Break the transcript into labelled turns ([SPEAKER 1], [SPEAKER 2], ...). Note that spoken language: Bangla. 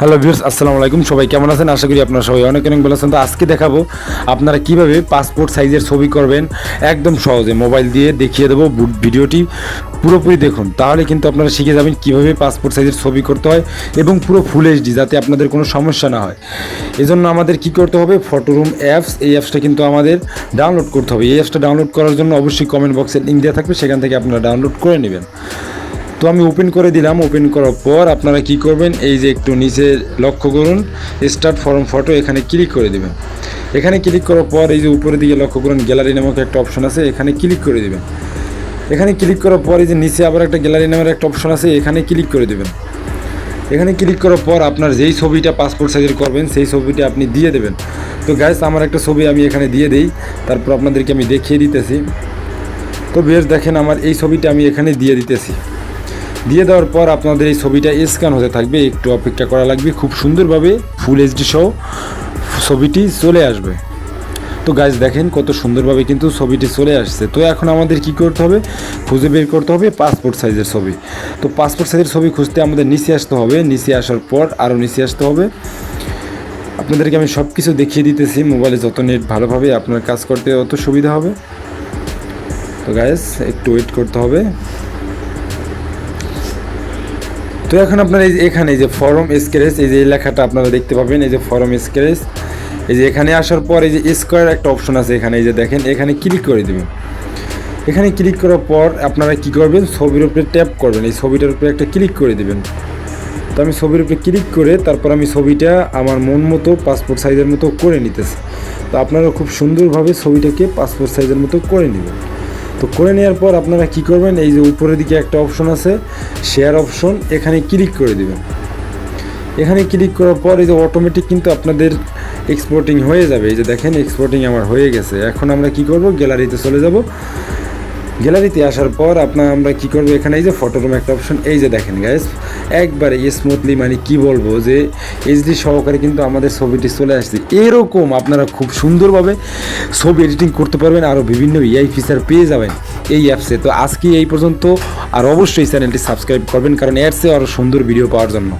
[SPEAKER 1] হ্যালো ভিউর্স আসসালামু আলাইকুম। সবাই কেমন আছেন? আশা করি আপনারা সবাই অনেক অনেক ভালো আছেন। তো আজকে দেখাবো আপনারা কীভাবে পাসপোর্ট সাইজের ছবি করবেন একদম সহজে। মোবাইল দিয়ে দেখিয়ে দেবো ভিডিওটি। পুরোপুরি দেখুন, তাহলে কিন্তু আপনারা শিখে যাবেন কীভাবে পাসপোর্ট সাইজের ছবি করতে হয় এবং পুরো ফুল এইচডি যাতে আপনাদের কোনো সমস্যা না হয়। এজন্য আমাদের কি করতে হবে? ফটোরুম অ্যাপস এই অ্যাপসটা কিন্তু আমাদের ডাউনলোড করতে হবে। এই অ্যাপসটা ডাউনলোড করার জন্য অবশ্যই কমেন্ট বক্সে লিঙ্ক দেওয়া থাকবে। সেখান থেকে আপনারা ডাউনলোড করে নেবেন। তো আমি ওপেন করে দিলাম। ওপেন করার পর আপনারা কি করবেন, এই যে একটু নিচে লক্ষ্য করুন স্টার্ট ফর্ম ফটো এখানে ক্লিক করে দেবেন। এখানে ক্লিক করার পর এই যে উপরের দিকে লক্ষ্য করুন গ্যালারি নামক একটা অপশন আছে, এখানে ক্লিক করে দেবেন। এখানে ক্লিক করার পর এই যে নিচে আবার একটা গ্যালারি নামের একটা অপশন আছে, এখানে ক্লিক করে দেবেন। এখানে ক্লিক করার পর আপনার যেই ছবিটা পাসপোর্ট সাইজের করবেন, সেই ছবিটা আপনি দিয়ে দেবেন। তো গ্যাস আমার একটা ছবি আমি এখানে দিয়ে দিই, তারপর আপনাদেরকে আমি দেখিয়ে দিতেছি। তো বেশ দেখেন, আমার এই ছবিটা আমি এখানে দিয়ে দিতেছি। দিয়ে দেওয়ার পর আপনাদের এই ছবিটা স্ক্যান হতে থাকবে, একটু অপেক্ষা করা লাগবে, খুব সুন্দরভাবে ফুল এইচডি সহ ছবিটি চলে আসবে। তো গাছ দেখেন কত সুন্দরভাবে কিন্তু ছবিটি চলে আসছে। তো এখন আমাদের কি করতে হবে? খুঁজে বের করতে হবে পাসপোর্ট সাইজের ছবি। তো পাসপোর্ট সাইজের ছবি খুঁজতে আমাদের নিচে আসতে হবে। নিচে আসার পর আরও নিচে আসতে হবে। আপনাদেরকে আমি সব কিছু দেখিয়ে দিতেছি মোবাইলে যত নেট ভালোভাবে আপনার কাজ করতে অত সুবিধা হবে। তো গাইস একটু ওয়েট করতে হবে। তো এখন আপনার এই এখানে যে ফরম স্ক্রেচ এই যে লেখাটা আপনারা দেখতে পাবেন, এই যে ফরম স্ক্রেচ এই যে এখানে আসার পর এই যে স্কোয়ার একটা অপশন আছে এখানে, এই যে দেখেন, এখানে ক্লিক করে দেবেন। এখানে ক্লিক করার পর আপনারা কি করবেন? ছবির উপরে ট্যাপ করবেন। এই ছবিটার উপরে একটা ক্লিক করে দেবেন। তো আমি ছবির উপরে ক্লিক করে তারপর আমি ছবিটা আমার মন মতো পাসপোর্ট সাইজের মতো করে নিতেছি। তো আপনারা খুব সুন্দরভাবে ছবিটাকে পাসপোর্ট সাইজের মতো করে নেবেন। তো করে নেওয়ার পর আপনারা কি করবেন? এই যে উপরের দিকে একটা অপশন আছে শেয়ার অপশন এখানে ক্লিক করে দেবেন। এখানে ক্লিক করার পর এই যে অটোমেটিক কিন্তু আপনাদের এক্সপোর্টিং হয়ে যাবে। এই যে দেখেন এক্সপোর্টিং আমার হয়ে গেছে। এখন আমরা কি করব? গ্যালারিতে চলে যাব। গ্যালারিতে আসার পর আপনার আমরা কি করব? এখানে এই যে ফটোরুম একটা অপশন এই যে দেখেন গাইস একবারে স্মুথলি মানে কি বলব যে এইচডি সহকারে কিন্তু আমাদের ছবিটি চলে আসছে। এরকম আপনারা খুব সুন্দরভাবে ছবি এডিটিং করতে পারবেন আরও বিভিন্ন ইআই ফিচার পেয়ে যাবেন এই অ্যাপসে তো আজকে এই পর্যন্ত, আর অবশ্যই চ্যানেলটি সাবস্ক্রাইব করবেন, কারণ অ্যাপসে আরও সুন্দর ভিডিও পাওয়ার জন্য।